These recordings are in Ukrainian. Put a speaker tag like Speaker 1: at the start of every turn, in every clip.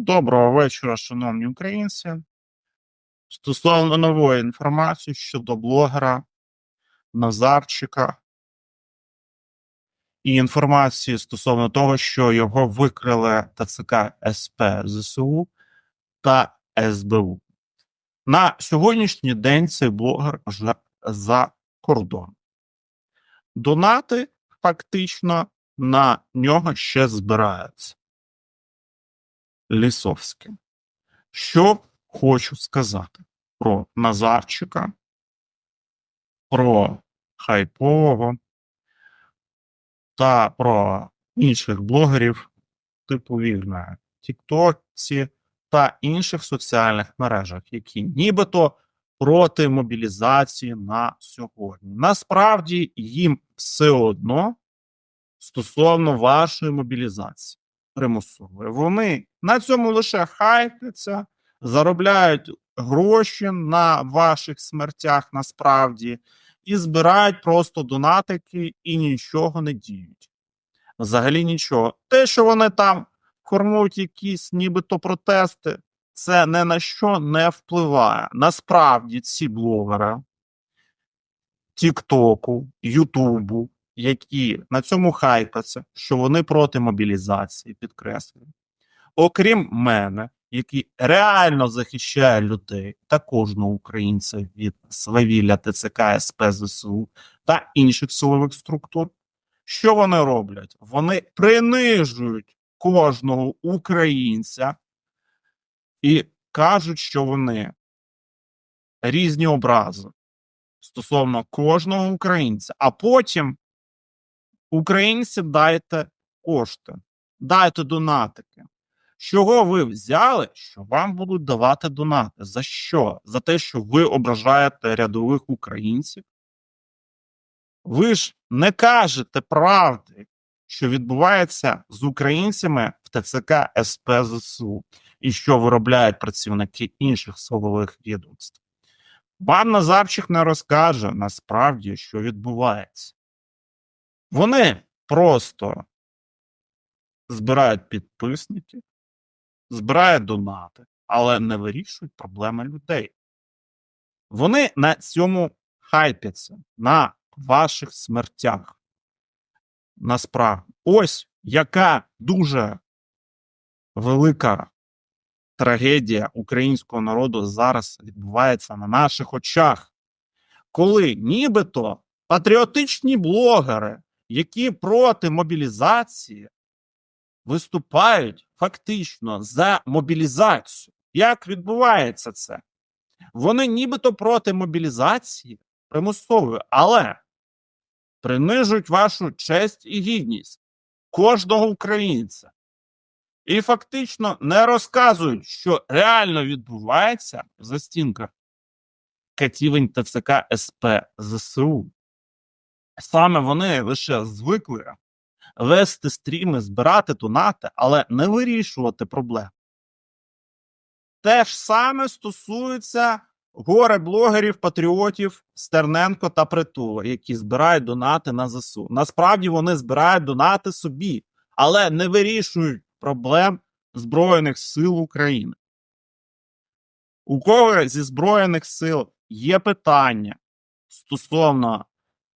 Speaker 1: Доброго вечора, шановні українці. Стосовно нової інформації щодо блогера Назарчика і інформації стосовно того, що його викрили ТЦК СП ЗСУ та СБУ. На сьогоднішній день цей блогер вже за кордон. Донати фактично на нього ще збираються. Лісовським. Що хочу сказати про Назарчика, про Хайпового та про інших блогерів, типу Вігна, Тіктокці та інших соціальних мережах, які нібито проти мобілізації на сьогодні. Насправді їм все одно стосовно вашої мобілізації примусової. Вони на цьому лише хайпляться, заробляють гроші на ваших смертях насправді і збирають просто донатики і нічого не діють. Взагалі нічого. Те, що вони там кормуть якісь нібито протести, це не на що не впливає. Насправді ці блогери Тіктоку, Ютубу, які на цьому хайпаться, що вони проти мобілізації, підкреслюю. Окрім мене, який реально захищає людей та кожного українця від свавілля ТЦК СП ЗСУ та інших силових структур, що вони роблять? Вони принижують кожного українця і кажуть, що вони різні образи стосовно кожного українця, а потім Українці дайте кошти, дайте донатики. Чого ви взяли, що вам будуть давати донати? За що? За те, що ви ображаєте рядових українців? Ви ж не кажете правди, що відбувається з українцями в ТЦК СП ЗСУ і що виробляють працівники інших силових відомств. Вам Назарчик не розкаже насправді, що відбувається. Вони просто збирають підписники, збирають донати, але не вирішують проблеми людей. Вони на цьому хайпяться, на ваших смертях. Насправді, ось яка дуже велика трагедія українського народу зараз відбувається на наших очах, коли нібито патріотичні блогери які проти мобілізації виступають фактично за мобілізацію. Як відбувається це? Вони нібито проти мобілізації примусової, але принижують вашу честь і гідність кожного українця. І фактично не розказують, що реально відбувається за стінках катівень ТЦК СП ЗСУ. Саме вони лише звикли вести стріми, збирати донати, але не вирішувати проблем. Те ж саме стосується горе блогерів, патріотів Стерненко та Притула, які збирають донати на ЗСУ. Насправді вони збирають донати собі, але не вирішують проблем Збройних сил України. У кого зі Збройних сил є питання стосовно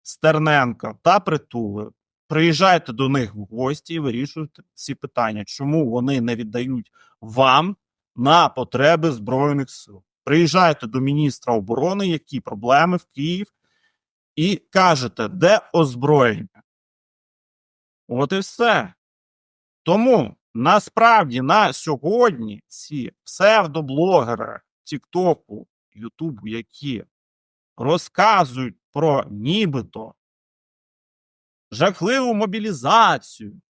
Speaker 1: Стерненка та Притули. Приїжджайте до них в гості і вирішуйте ці питання, чому вони не віддають вам на потреби Збройних сил. Приїжджайте до міністра оборони, які проблеми в Київ, і кажете, де озброєння. От і все. Тому насправді на сьогодні ці псевдоблогери Тіктоку, Ютубу, які розказують про нібито жахливу мобілізацію.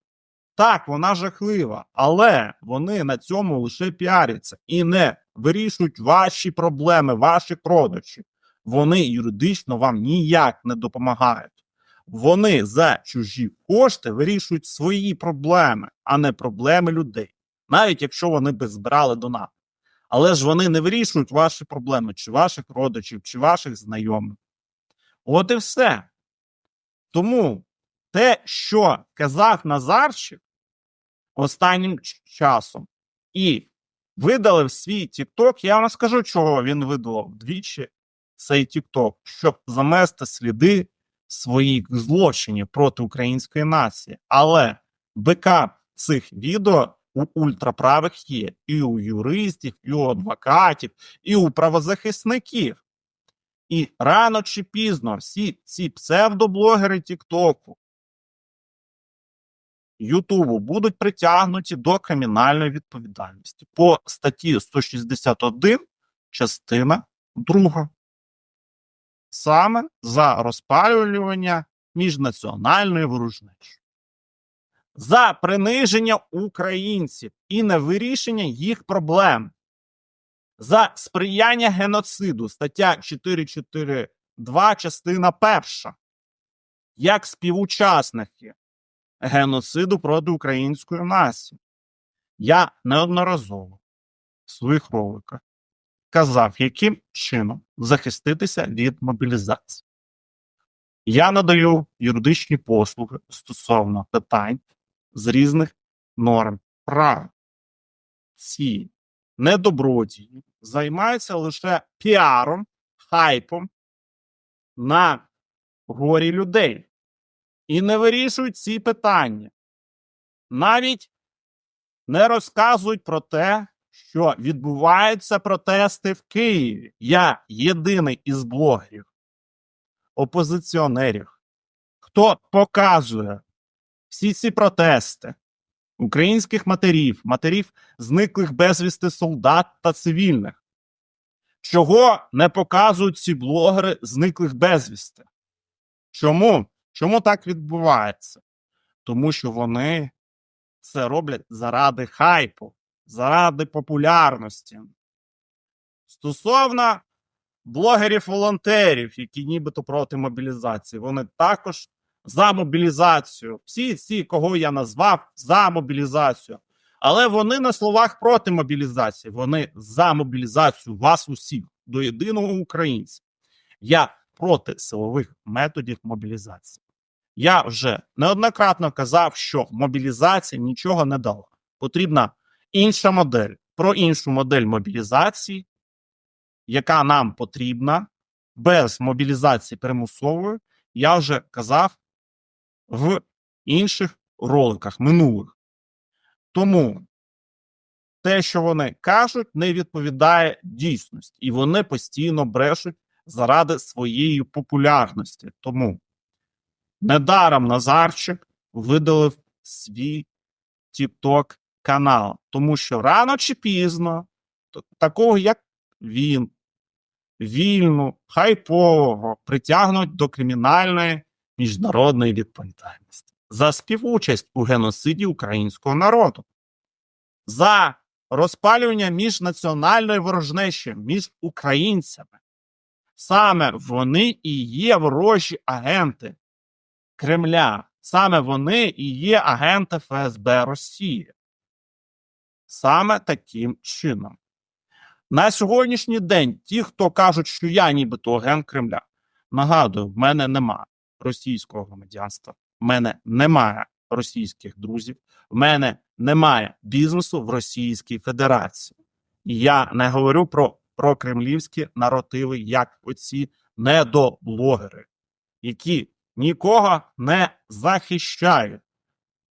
Speaker 1: Так, вона жахлива, але вони на цьому лише піаряться і не вирішують ваші проблеми, ваші продажі. Вони юридично вам ніяк не допомагають. Вони за чужі кошти вирішують свої проблеми, а не проблеми людей, навіть якщо вони би збирали донат. Але ж вони не вирішують ваші проблеми, чи ваших родичів, чи ваших знайомих. От і все. Тому те, що казав Назарчик останнім часом, і видалив свій TikTok. Я вам скажу, чого він видалив двічі цей TikTok, щоб замести сліди своїх злочинів проти української нації. Але бекап цих відео у ультраправих є і у юристів, і у адвокатів, і у правозахисників. І рано чи пізно всі ці псевдоблогери Тіктоку, Ютубу будуть притягнуті до кримінальної відповідальності по статті 161, частина 2. Саме за розпалювання міжнаціональної ворожнечі. За приниження українців і невирішення їх проблем за сприяння геноциду, стаття 442, частина перша, як співучасники геноциду проти української нації. Я неодноразово в своїх роликах казав, яким чином захиститися від мобілізації. Я надаю юридичні послуги стосовно питань з різних норм права. Ці недобродії займаються лише піаром, хайпом на горі людей і не вирішують ці питання. Навіть не розказують про те, що відбуваються протести в Києві. Я єдиний із блогерів, опозиціонерів, хто показує всі ці протести українських матерів, матерів зниклих безвісти солдат та цивільних. Чого не показують ці блогери зниклих безвісти? Чому? Чому так відбувається? Тому що вони це роблять заради хайпу, заради популярності. Стосовно блогерів-волонтерів, які нібито проти мобілізації, вони також за мобілізацію. Всі ці, кого я назвав, за мобілізацію. Але вони на словах проти мобілізації. Вони за мобілізацію вас усіх до єдиного українця. Я проти силових методів мобілізації. Я вже неоднократно казав, що мобілізація нічого не дала. Потрібна інша модель. Про іншу модель мобілізації, яка нам потрібна без мобілізації примусової, я вже казав в інших роликах минулих. Тому те, що вони кажуть, не відповідає дійсності, і вони постійно брешуть заради своєї популярності. Тому недаром Назарчик видалив свій TikTok канал, тому що рано чи пізно такого, як він, вільну, хайпового, притягнуть до кримінальної міжнародної відповідальності за співучасть у геноциді українського народу, за розпалювання міжнаціональної ворожнечі між українцями. Саме вони і є ворожі агенти Кремля. Саме вони і є агенти ФСБ Росії. Саме таким чином. На сьогоднішній день ті, хто кажуть, що я нібито агент Кремля, нагадую, в мене немає російського громадянства, в мене немає російських друзів, в мене немає бізнесу в Російській Федерації. І я не говорю про, кремлівські наративи, як оці недоблогери, які нікого не захищають.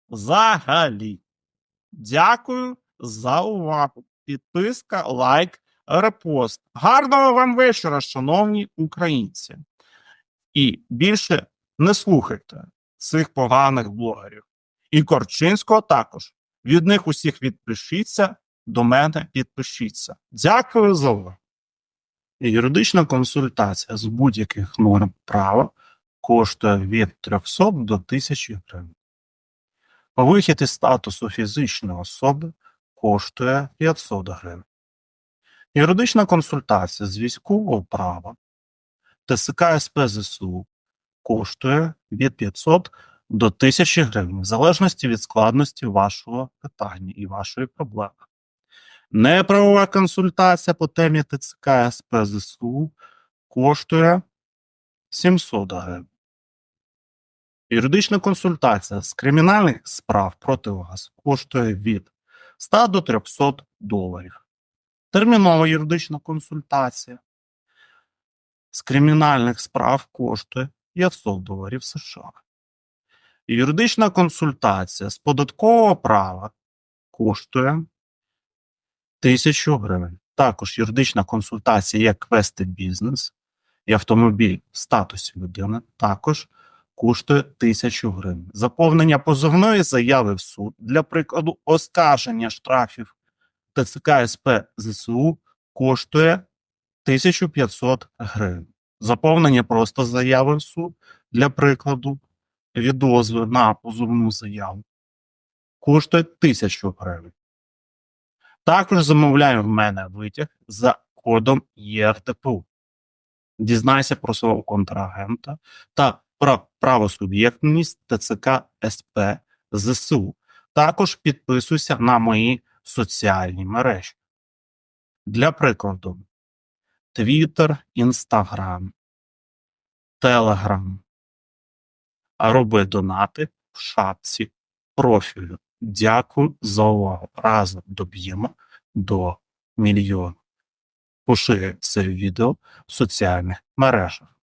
Speaker 1: Взагалі. Дякую за увагу. Підписка, лайк, репост. Гарного вам вечора, шановні українці. І більше не слухайте цих поганих блогерів. І Корчинського також. Від них усіх відпишіться, до мене підпишіться. Дякую за увагу. Юридична консультація з будь-яких норм права коштує від 300 до 1000 гривень. Вихід із статусу фізичної особи коштує 500 гривень. Юридична консультація з військового права ТСК СП ЗСУ коштує від 500 до 1000 гривень, в залежності від складності вашого питання і вашої проблеми. Неправова консультація по темі ТЦК СП ЗСУ коштує 700 гривень. Юридична консультація з кримінальних справ проти вас коштує від 100 до 300 доларів. Термінова юридична консультація з кримінальних справ коштує 500 доларів США. Юридична консультація з податкового права коштує 1000 гривень. Також юридична консультація як вести бізнес і автомобіль в статусі людини також коштує 1000 гривень. Заповнення позовної заяви в суд для прикладу оскарження штрафів ТЦК СП ЗСУ коштує 1500 гривень. Заповнення просто заяви в суд для прикладу відозви на позовну заяву коштує 1000 гривень. Також замовляю в мене витяг за кодом ЄРТПУ. Дізнайся про свого контрагента та про правосуб'єктність ТЦК СП ЗСУ. Також підписуйся на мої соціальні мережі. Для прикладу: Twitter, Інстаграм, Телеграм. Роби донати в шапці профілю. Дякую за увагу. Разом доб'ємо до мільйону. Поширюй це відео в соціальних мережах.